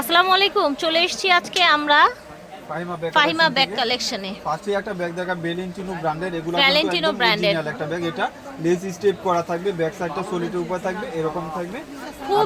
আসসালামু আলাইকুম চলে এসেছি আজকে আমরা ফাহিমা ব্যাগ কালেকশনে ফার্স্টে একটা ব্যাগ দেখা বেলেন্টিনো ব্র্যান্ডের এগুলো Valentino branded। একটা ব্যাগ। এটা লেস স্টেপ করা থাকবে ব্যাক সাইডটা সলিটের উপর থাকবে এরকম থাকবে। খুব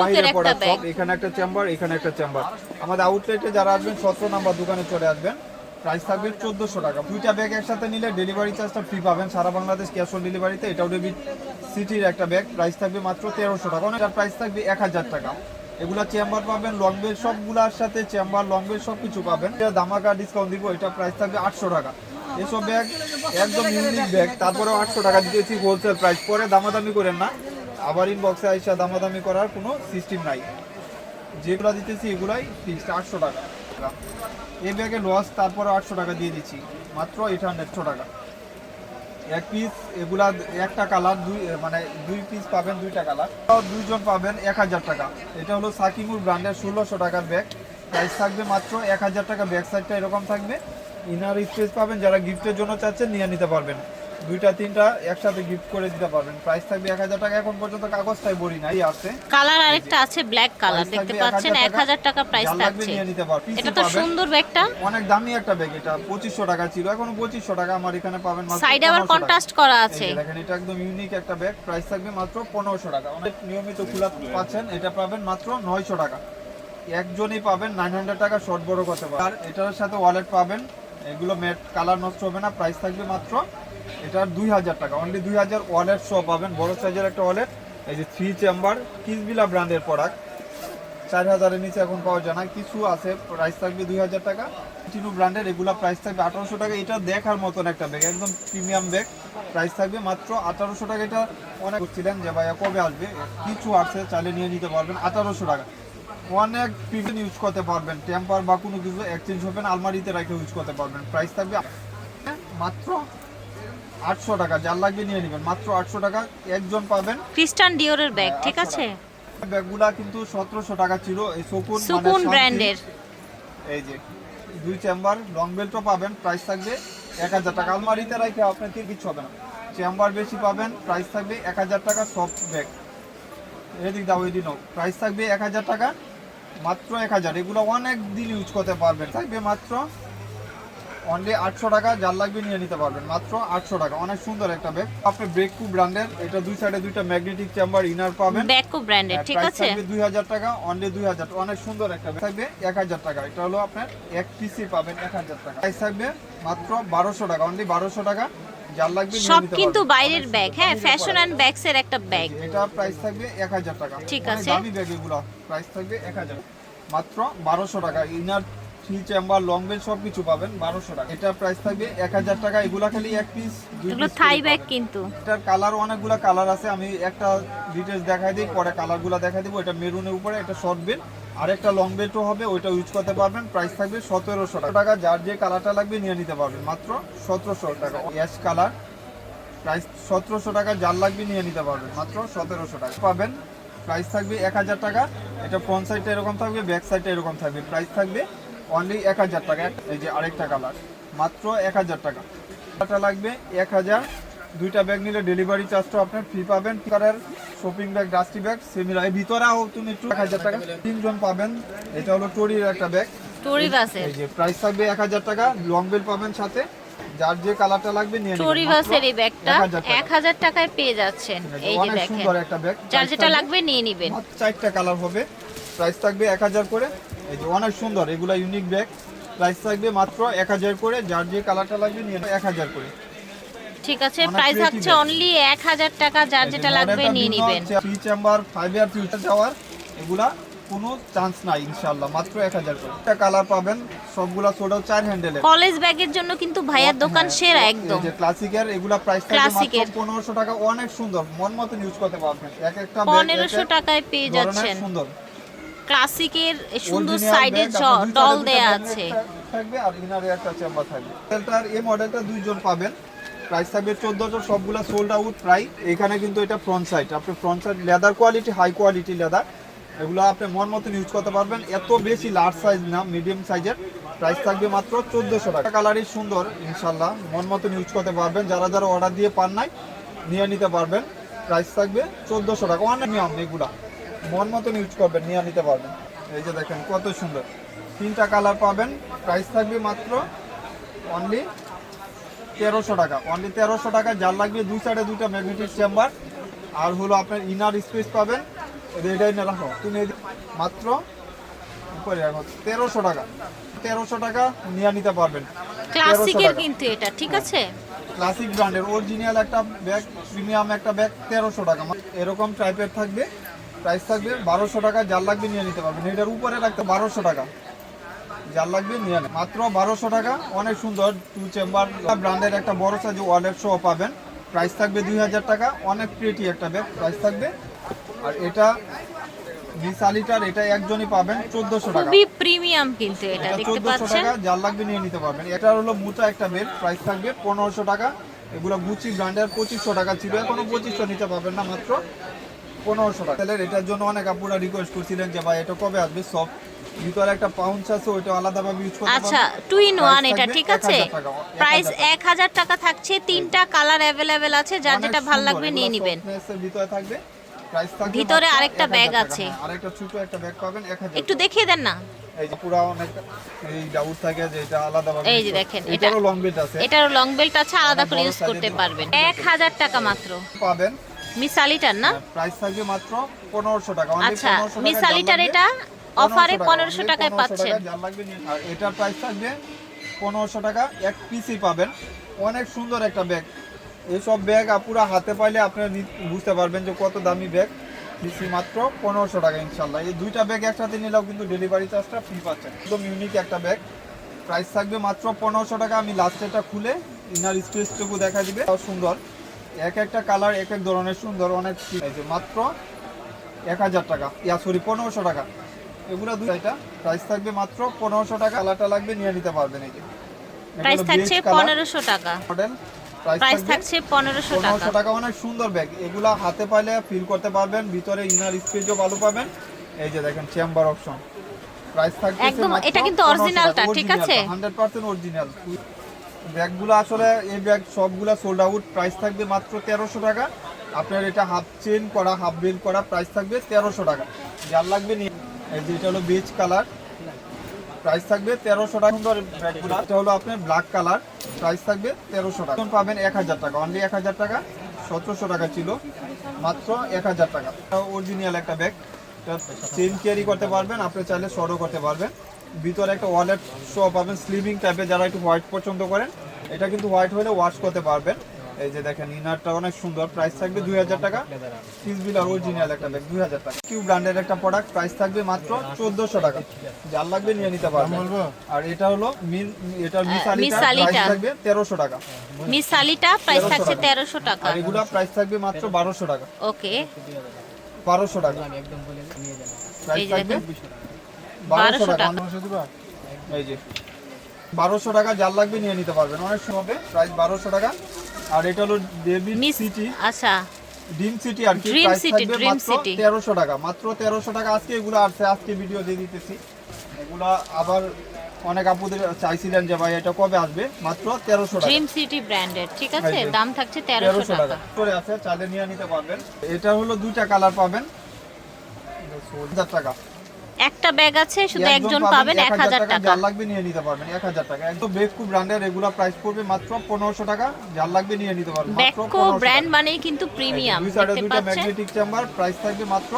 বাইরে এর একটা ব্যাগ। এখানে একটা চেম্বার এখানে একটা চেম্বার আমাদের আউটলেটে যারা আসবেন সতেরো নাম্বার দোকানে চলে আসবেন। প্রাইস থাকবে চোদ্দশো টাকা। দুইটা ব্যাগ একসাথে নিলে ডেলিভারি চার্জটা ফ্রি পাবেন। সারা বাংলাদেশ ক্যাশ অন ডেলিভারিতে এটাও ডেবি সিটির একটা ব্যাগ প্রাইস থাকবে মাত্র তেরোশো টাকা। অনেকটার প্রাইস থাকবে এক হাজার টাকা। এগুলা চেম্বার পাবেন লং বেল সবগুলার সাথে চেম্বার লং বেল সব কিছু পাবেন। এটা দামাকা ডিসকাউন্ট দিব, এটা প্রাইস থাকবে আটশো টাকা। এসব ব্যাগ একদম ইউনিক ব্যাগ তারপরে আটশো টাকা দিতেছি হোলসেল প্রাইস পরে দামাদামি করেন না। আবার ইনবক্সে আইসা দামাদামি করার কোনো সিস্টেম নাই। যেগুলো দিতেছি এগুলাই ফিক্সড আটশো টাকা। এই ব্যাগে লস তারপরে আটশো টাকা দিয়ে দিচ্ছি। মাত্র এইট হান্ড্রেডশো টাকা। এক পিস এগুলা একটা কালার দুই মানে দুই পিস পাবেন দুইটা কালার দুইজন পাবেন এক হাজার টাকা। এটা হলো সাকিমুর ব্র্যান্ডের ষোলোশো টাকার ব্যাগ প্রাইস থাকবে মাত্র এক হাজার টাকা। ব্যাক সাইডটা এরকম থাকবে। ইনার স্পেস পাবেন, যারা গিফটের জন্য চাচ্ছেন, নিয়ে নিতে পারবেন। দুইটা তিনটা একসাথে গিফট করে দিতে পারবেন। প্রাইস থাকবে এক হাজার টাকা এখন পর্যন্ত কাগজটাই বড়ি নাই আছে। কালার আরেকটা আছে ব্ল্যাক কালার দেখতে পাচ্ছেন 1000 এক হাজার টাকা প্রাইস থাকছে। পারবেন। এটা তো সুন্দর ব্যাগটা অনেক দামি একটা ব্যাগ এটা পঁচিশশো টাকা ছিল এখন পঁচিশশো টাকা আমার এখানে পাবেন মাত্র সাইডে আবার কন্ট্রাস্ট করা আছে। দেখেন এটা একদম ইউনিক একটা ব্যাগ প্রাইস থাকবে মাত্র পনেরোশো টাকা। অনেক নিয়মিত খোলা পাচ্ছেন এটা পাবেন মাত্র নয়শো টাকা। একজনই পাবেন নাইন হান্ড্রেড টাকা শর্ট বড় করতে পারেন আর এটার সাথে ওয়ালেট পাবেন এগুলো ম্যাট কালার নষ্ট হবে না প্রাইস থাকবে মাত্র এটার দুই হাজার টাকা। অনলি দুই হাজার ওয়ালেট সহ পাবেন। বড় সাইজের একটা ওয়ালেট এই যে থ্রি চেম্বার কিসবিলা ব্র্যান্ডের প্রোডাক্ট চার হাজারের নিচে এখন পাওয়া যায় না। কিছু আছে প্রাইস থাকবে দুই হাজার টাকা। টিনু ব্র্যান্ডের এগুলা প্রাইস থাকবে আঠারোশো টাকা। এটা দেখার মতন একটা ব্যাগ একদম প্রিমিয়াম ব্যাগ প্রাইস থাকবে মাত্র আঠারোশো টাকা। এটা অনেক করছিলেন যে ভাইয়া কবে আসবে? কিছু আছে, চাইলে নিয়ে নিতে পারবেন। আঠারোশো টাকা। অনেক প্রিমিয়াম ইউজ করতে পারবেন। টেম্পার বা কোনো কিছু এক্সচেঞ্জ হবেন আলমারিতে রেখে ইউজ করতে পারবেন। প্রাইস থাকবে মাত্র আটশো টাকা যার লাগবে নিয়ে নেবেন। মাত্র আটশো টাকা একজন পাবেন। ক্রিস্টান ডিওরের ব্যাগ ঠিক আছে? ব্যাগগুলা কিন্তু সতেরোশো টাকা ছিল এই মানে সুকুন ব্র্যান্ডের। এই যে দুই চেম্বার লং বেল্টও পাবেন প্রাইস থাকবে এক হাজার টাকা। আলমারিতে রাখে আপনার কিছু হবে না। চেম্বার বেশি পাবেন প্রাইস থাকবে এক হাজার টাকা সফট ব্যাগ। এদিক দাও এদিক নাও প্রাইস থাকবে এক হাজার টাকা মাত্র এক হাজার। এগুলো অনেক দিন ইউজ করতে পারবেন। থাকবে মাত্র অনলি আটশো টাকা যার লাগবে নিয়ে নিতে পারবেন। মাত্র আটশো টাকা। অনেক সুন্দর একটা ব্যাগ আপনি ব্রেককু ব্র্যান্ডের এটা দুই সাইডে দুইটা ম্যাগনেটিক চেম্বার ইনার পাবেন। ব্যাকো ব্র্যান্ডের ঠিক আছে? দুই হাজার টাকা অনলি দুই হাজার অনেক সুন্দর একটা ব্যাগ থাকবে এক হাজার টাকা। এটা হলো আপনার এক পিসি পাবেন এক হাজার টাকা। প্রাইস থাকবে মাত্র বারোশো টাকা। অনলি বারোশো টাকা যার লাগবে সব কিন্তু বাইরের ব্যাগ হ্যাঁ ফ্যাশন। অ্যান্ড ব্যাগস এর একটা ব্যাগ এটা প্রাইস থাকবে এক হাজার টাকা। ঠিক আছে। দামি ব্যাগ এগুলো। প্রাইস থাকবে এক হাজার মাত্র বারোশো টাকা। ইনার থ্রি চেম্বার লং বেল সব কিছু পাবেন বারোশো টাকা। এটা প্রাইস থাকবে এক হাজার টাকা। এগুলা খালি এক পিস এগুলো থাই ব্যাগ কিন্তু। এটার কালার অনেকগুলো কালার আছে আমি একটা ডিটেলস দেখাই দিই পরে কালারগুলো দেখাই দিব। এটা মেরুনের উপরে একটা শর্ট বেল্ট আর একটা লং বেল্টও হবে ওইটা ইউজ করতে পারবেন প্রাইস থাকবে সতেরোশো টাকা। যার যে কালারটা লাগবে নিয়ে নিতে পারবেন মাত্র সতেরোশো টাকা। অ্যাশ কালার প্রাইস সতেরোশো টাকা যার লাগবে নিয়ে নিতে পারবেন মাত্র সতেরোশো টাকা। পাবেন প্রাইস থাকবে এক হাজার টাকা। এটা ফ্রন্ট সাইডটা এরকম থাকবে ব্যাক সাইডটা এরকম থাকবে প্রাইস থাকবে অনলি এক হাজার টাকা এই যে আরেকটা কালার মাত্র এক হাজার টাকা। টাকা লাগবে এক হাজার দুইটা ব্যাগ নিলে ডেলিভারি চার্জটা আপনার ফ্রি পাবেন। Colour shopping bag dusty bag সেমিলা এই ভিতরেও তুমি একটু এক হাজার টাকা তিনজন পাবেন। এটা হলো টরির একটা ব্যাগ টরি বাসের এই যে প্রাইস থাকবে এক হাজার টাকা লং বেল পাবেন সাথে। যার যে কালারটা লাগবে নিয়ে নেবেন। টরি বাসের এই ব্যাগটা 1000 এক হাজার টাকায় পেয়ে যাচ্ছেন এই যে দেখেন। সুন্দর একটা ব্যাগ যার যেটা লাগবে নিয়ে নিবেন। চারটা কালার হবে। প্রাইস থাকবে এক হাজার করে। এই যে অনেক সুন্দর এগুলা ইউনিক ব্যাগ প্রাইস থাকবে মাত্র এক হাজার করে যার যে কালারটা লাগবে নিয়ে এক হাজার করে। ঠিক আছে প্রাইস থাকছে অনলি এক হাজার টাকা যার যেটা লাগবে নিয়ে নিবেন। Three chamber five year future যাওয়ার এগুলা কোনো চান্স নাই ইনশাল্লাহ মাত্র এক হাজার করে। একটা কালার পাবেন সবগুলা ছোটো চার হ্যান্ডেলের কলেজ ব্যাগের জন্য কিন্তু ভাইয়ার দোকান সেরা একদম। যে ক্লাসিকের এগুলা প্রাইস থাকবে মাত্র এর। পনেরোশো টাকা অনেক সুন্দর মন মতন ইউজ করতে পারবেন। এক একটা bag পনেরোশো এক এক টাকায় পেয়ে যাচ্ছেন। সুন্দর। ক্লাসিকের সুন্দর সাইডে ডল দেয়া আছে। থাকবে আর ইনারে একটা চেম্বার থাকবে। মডেলটার এই মডেলটা দুইজন পাবেন। প্রাইস থাকবে চোদ্দশো সবগুলা সোল্ড আউট প্রায়। এখানে কিন্তু এটা ফ্রন্ট সাইড আপনি front side leather quality high quality leather এগুলো আপনি মন মতন ইউজ করতে পারবেন। এত বেশি লার্জ সাইজ না মিডিয়াম সাইজের প্রাইস থাকবে মাত্র চোদ্দশো টাকা। কালারই সুন্দর ইনশাল্লাহ মন মতন ইউজ করতে পারবেন। যারা যারা অর্ডার দিয়ে পান নাই নিয়ে নিতে পারবেন। প্রাইস থাকবে চোদ্দশো টাকা। অনেক নিয়ম এগুলা। মন মতন ইউজ করবেন নিয়ে নিতে পারবেন। এই যে দেখেন কত সুন্দর। তিনটা কালার পাবেন প্রাইস থাকবে মাত্র অনলি তেরোশো টাকা। অনলি তেরোশো টাকা যার লাগবে দুই সাইডে দুইটা ম্যাগনেটিক চেম্বার আর হলো আপনার ইনার স্পেস পাবেন এটাই না রাখো তুমি মাত্র উপরে রাখো তেরোশো টাকা। তেরোশো টাকা নিয়ে নিতে পারবেন। ক্লাসিকের টাকা। কিন্তু এটা ঠিক আছে? ক্লাসিক ব্র্যান্ডের অরিজিনাল একটা ব্যাগ প্রিমিয়াম একটা ব্যাগ তেরোশো টাকা। এরকম টাইপের থাকবে। প্রাইস থাকবে বারোশো টাকা যার লাগবে নিয়ে নিতে পারবেন। এটার উপরে রাখতে বারোশো টাকা। যার লাগবে নিয়ে নেন। মাত্র বারোশো টাকা। অনেক সুন্দর টু চেম্বার ব্র্যান্ডের একটা বড় সাইজ ওয়ালেট শো পাবেন। প্রাইস থাকবে দুই হাজার টাকা। অনেক প্রিটি একটা ব্যাগ প্রাইস থাকবে। আর এটা মিসালিটার এটা একজনই পাবেন চোদ্দোশো টাকা। খুবই প্রিমিয়াম কিন্তু এটা এটা দেখতে চোদ্দশো পাচ্ছেন? টাকা যার লাগবে নিয়ে নিতে পারবেন। এটা হলো মোটা একটা প্রাইস থাকবে পনেরোশো টাকা। এগুলো গুচি ব্র্যান্ডের পঁচিশশো টাকা ছিল। এখনও পঁচিশশো নিতে পারবেন না মাত্র। পনেরোশো টাকা। তাহলে এটার জন্য অনেক আপুরা রিকোয়েস্ট করছিলেন যে ভাই এটা কবে আসবে? সব ভিতরে একটা পাউন্স আছে ওইটা আলাদাভাবে ইউজ করতে আচ্ছা টু ইন ওয়ান এটা ঠিক আছে? টাকা, 1000 প্রাইস টাকা। এক হাজার টাকা থাকছে তিনটা কালার অ্যাভেলেবেল আছে যার যেটা ভালো লাগবে নিয়ে নেবেন। ভিতরে থাকবে। প্রাইস থাকবে ভিতরে আরেকটা ব্যাগ আছে। আরেকটা ছোট একটা ব্যাগ পাবেন এক হাজার একটু দেখিয়ে দেন না। এই যে পুরো অনেক এই ডাউট থাকে যে এটা আলাদাভাবে এই যে দেখেন, এটা- এটারও লং বেল্ট আছে। এটার লং বেল্ট আছে আলাদা করে ইউজ করতে পারবেন। এক হাজার টাকা মাত্র। পাবেন। মিসালিটার না? প্রাইস থাকবে মাত্র পনেরোশো টাকা। Only আচ্ছা 1500 টাকা, মিস যার আলিটার লাগবে। এটা অফারে 1500 টাকায় পাচ্ছেন। এটার প্রাইস থাকবে পনেরোশো টাকা এক পিসই পাবেন। অনেক সুন্দর একটা ব্যাগ এইসব ব্যাগ আপুরা হাতে পাইলে আপনারা বুঝতে পারবেন যে কত দামি ব্যাগ পিসি মাত্র পনেরোশো টাকা ইনশাল্লাহ। এই দুইটা ব্যাগ একসাথে নিলেও কিন্তু ডেলিভারি চার্জটা ফ্রি পাচ্ছেন। একদম ইউনিক একটা ব্যাগ প্রাইস থাকবে মাত্র পনেরোশো টাকা। আমি লাস্টেটা খুলে ইনার স্পেসটুকু দেখা দিবে। সুন্দর। এক একটা কালার এক এক ধরনের সুন্দর অনেক মাত্র এক হাজার টাকা। ইয়া সরি পনেরোশো টাকা। এগুলো দুইটা প্রাইস থাকবে মাত্র পনেরোশো টাকা। কালারটা লাগবে নিয়ে নিতে পারবেন এই যে। প্রাইস থাকছে পনেরোশো টাকা। মডেল প্রাইস প্রাইস থাকছে পনেরোশো পনেরোশো টাকা টাকা অনেক সুন্দর ব্যাগ এগুলা হাতে পাইলে ফিল করতে পারবেন। ভিতরে ইনার স্পেসও ভালো পাবেন। এই যে দেখেন চেম্বার অপশন প্রাইস থাকবে একদম, এটা কিন্তু originalটা, ঠিক আছে? হান্ড্রেড পার্সেন্ট অরিজিনাল ব্যাগগুলো আসলে এই ব্যাগ সবগুলো সোল্ড আউট প্রাইস থাকবে মাত্র তেরোশো টাকা। আপনার এটা হাফ চেন করা হাফ বেল করা প্রাইস থাকবে তেরোশো টাকা। যার লাগবে নিয়ে এই যে এটা হলো বেজ কালার প্রাইস থাকবে তেরোশো টাকা। সুন্দর ব্যাগগুলো। এটা হলো আপনার ব্ল্যাক কালার প্রাইস থাকবে তেরোশো টাকা। পাবেন এক হাজার টাকা। অনলি এক হাজার টাকা। সতেরোশো টাকা ছিল। মাত্র এক হাজার টাকা। অরিজিনাল একটা ব্যাগ চেন ক্যারি করতে পারবেন। আপনি চাইলে শর্টও করতে পারবেন। ভিতরে একটা ওয়ালেট শো পাবেন স্লিমিং টাইপের যারা একটু হোয়াইট পছন্দ করেন। এটা কিন্তু হোয়াইট হলে ওয়াশ করতে পারবেন। এই যে দেখেন ইনারটা অনেক সুন্দর প্রাইস থাকবে দুই হাজার টাকা। পিস বিলার অরিজিনাল একটা ব্যাগ দুই হাজার টাকা। কিউ ব্র্যান্ডের একটা প্রোডাক্ট প্রাইস থাকবে মাত্র চোদ্দশো টাকা। যার লাগবে নিয়ে নিতে পারবেন। আর এটা হলো মিল এটা মিসালিটা মিসালিটা। প্রাইস থাকবে তেরোশো টাকা। মিস আলিটা প্রাইস থাকছে তেরোশো টাকা। আর এগুলা প্রাইস থাকবে মাত্র বারোশো টাকা। ওকে বারোশো টাকা। প্রাইস এই যে থাকবে। বারোশো টাকা। এই যে। বারোশো টাকা যার লাগবে নিয়ে নিতে পারবেন। অনেক সময় প্রাইস বারোশো টাকা। আর এটা হলো সিটি আচ্ছা। ড্রিম সিটি আর কি প্রাইস থাকবে মাত্র City। তেরোশো টাকা। মাত্র তেরোশো টাকা আজকে এগুলো আসছে আজকে ভিডিও দিয়ে দিতেছি। এগুলা আবার অনেক আপুদের চাইছিলেন যে ভাই এটা কবে আসবে? মাত্র তেরোশো টাকা। ড্রিম সিটি ব্র্যান্ডের ঠিক আছে? দাম থাকছে টাকা। করে আছে চাইলে নিয়ে নিতে পারবেন। এটা হলো দুইটা কালার পাবেন। হাজার টাকা। একটা ব্যাগ আছে শুধু একজন পাবেন এক হাজার টাকা। যার লাগবে নিয়ে নিতে পারবেন এক হাজার টাকা। একদম বেকু ব্র্যান্ডের রেগুলার প্রাইস পড়বে মাত্র পনেরোশো টাকা। যার লাগবে নিয়ে নিতে পারবেন 1500 ব্র্যান্ড কিন্তু প্রিমিয়াম দেখতে পাচ্ছেন? ম্যাগনেটিক চেম্বার প্রাইস থাকবে মাত্র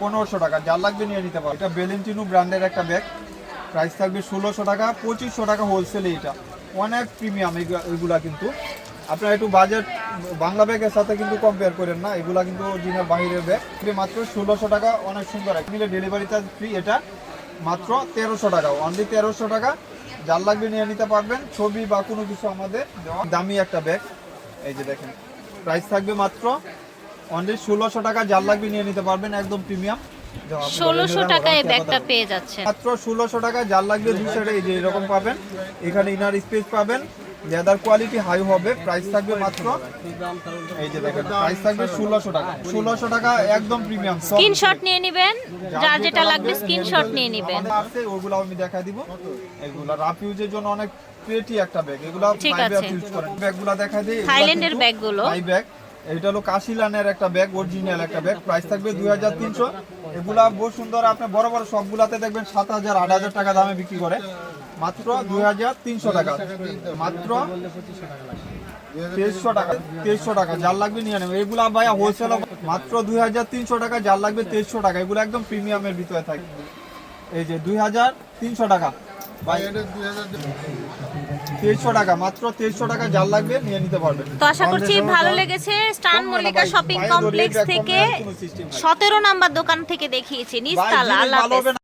পনেরোশো টাকা। যার লাগবে নিয়ে নিতে পারবেন। এটা বেলেন্টিনো ব্র্যান্ডের একটা ব্যাগ প্রাইস থাকবে ষোলোশো টাকা পঁচিশশো টাকা হোলসেলে এটা অনেক প্রিমিয়াম এগুলা কিন্তু। আপনারা একটু বাজেট, বাংলা ব্যাগের সাথে কিন্তু কম্পেয়ার করেন না, এগুলা কিন্তু অরিজিনাল বাহিরের ব্যাগ। ফ্রি মাত্র ষোলোশো টাকা, অনেক সুন্দর। এক নিলে ডেলিভারি চার্জ ফ্রি এটা, মাত্র তেরোশো টাকা। অনলি তেরোশো টাকা। যার লাগবে নিয়ে নিতে পারবেন। ছবি বা কোনো কিছু আমাদের দামি একটা ব্যাগ। এই যে দেখেন প্রাইস থাকবে মাত্র। অনলি ষোলোশো টাকা, যার লাগবে নিয়ে নিতে পারবেন। একদম প্রিমিয়াম ষোলোশো টাকায় ব্যাগটা পেয়ে যাচ্ছেন। মাত্র ষোলোশো টাকা যার লাগবে যে এরকম পাবেন। এখানে ইনার স্পেস পাবেন। লেদার কোয়ালিটি হাই হবে প্রাইস থাকবে মাত্র এই যে দেখেন প্রাইস থাকবে ষোলোশো টাকা। ষোলোশো টাকা একদম প্রিমিয়াম স্ক্রিনশট নিয়ে নেবেন যার যেটা লাগবে স্ক্রিনশট নিয়ে নেবেন। আছে ওগুলো আমি দেখা দিব। এগুলা রাফ ইউজের জন্য অনেক প্রেটি একটা ব্যাগ এগুলো ব্যাগ ইউজ করেন। ব্যাগগুলো দেখা দিই থাইল্যান্ডের ব্যাগগুলো। মাই ব্যাগ এইটা হলো কাশিলানের একটা ব্যাগ অরিজিনাল একটা ব্যাগ প্রাইস থাকবে দুই হাজার তিনশো। এগুলা বহু সুন্দর আপনি বড় বড় সবগুলাতে দেখবেন সাত হাজার আট হাজার টাকা দামে বিক্রি করে। মাত্র দুই হাজার তিনশো টাকা। মাত্র তেইশশো টাকা তেইশশো টাকা যার লাগবে নিয়ে নেবে এগুলা ভাইয়া হোলসেল মাত্র দুই হাজার তিনশো টাকা যার লাগবে তেইশশো টাকা। এগুলো একদম প্রিমিয়ামের ভিতরে থাকে। এই যে দুই হাজার তিনশো টাকা। ভাই তেইশশো টাকা মাত্র তেইশশো টাকা লাগবে নিয়ে নিতে পারবেন তো আশা করছি ভালো লেগেছে। স্টান মল্লিকা শপিং কমপ্লেক্স থেকে সতেরো নাম্বার দোকান থেকে দেখিয়েছি নিস্তালা আল্লাহ।